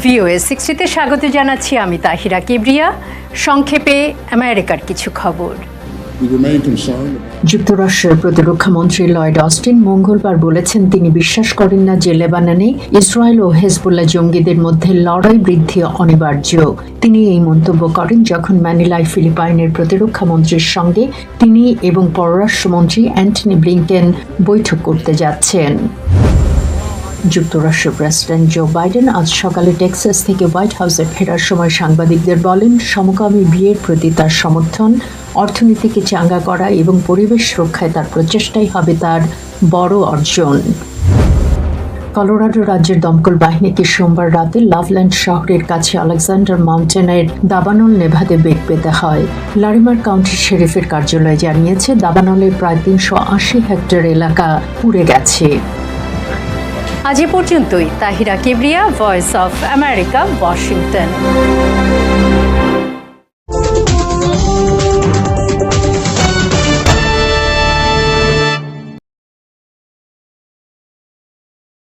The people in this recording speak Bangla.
ভিওএ সিক্সটিতে স্বাগত জানাচ্ছি আমি তাহিরা কিবরিয়া। সংক্ষেপে আমেরিকার কিছু খবর। যুক্তরাষ্ট্রের প্রতিরক্ষা মন্ত্রী লয়েড অস্টিন মঙ্গলবার বলেছেন তিনি বিশ্বাস করেন না যে লেবাননে ইসরায়েল ও হেজবুল্লাহ জঙ্গিদের মধ্যে লড়াই বৃদ্ধি অনিবার্য। তিনি এই মন্তব্য করেন যখন ম্যানিলায় ফিলিপাইনের প্রতিরক্ষা মন্ত্রীর সঙ্গে তিনি এবং পররাষ্ট্রমন্ত্রী অ্যান্টনি ব্লিংকেন বৈঠক করতে যাচ্ছেন। যুক্তরাষ্ট্র প্রেসিডেন্ট জো বাইডেন আজ সকালে টেক্সাস থেকে হোয়াইট হাউসে ফেরার সময় সাংবাদিকদের বলেন, সমকামী বিয়ের প্রতি তার সমর্থন, অর্থনীতিকে চাঙ্গা করা এবং পরিবেশ রক্ষায় তার প্রচেষ্টাই হবে তার বড় অর্জন। কলোরাডো রাজ্যের দমকল বাহিনীকে সোমবার রাতে লাভল্যান্ড শহরের কাছে আলেকজান্ডার মাউন্টেনের দাবানল নেভাতে বেগ পেতে হয়। লারিমার কাউন্টি শেরিফের কার্যালয় জানিয়েছে দাবানলের প্রায় তিনশো আশি হেক্টর এলাকা পুড়ে গেছে। আজ এ পর্যন্তই। Tahira Kebria voice of America Washington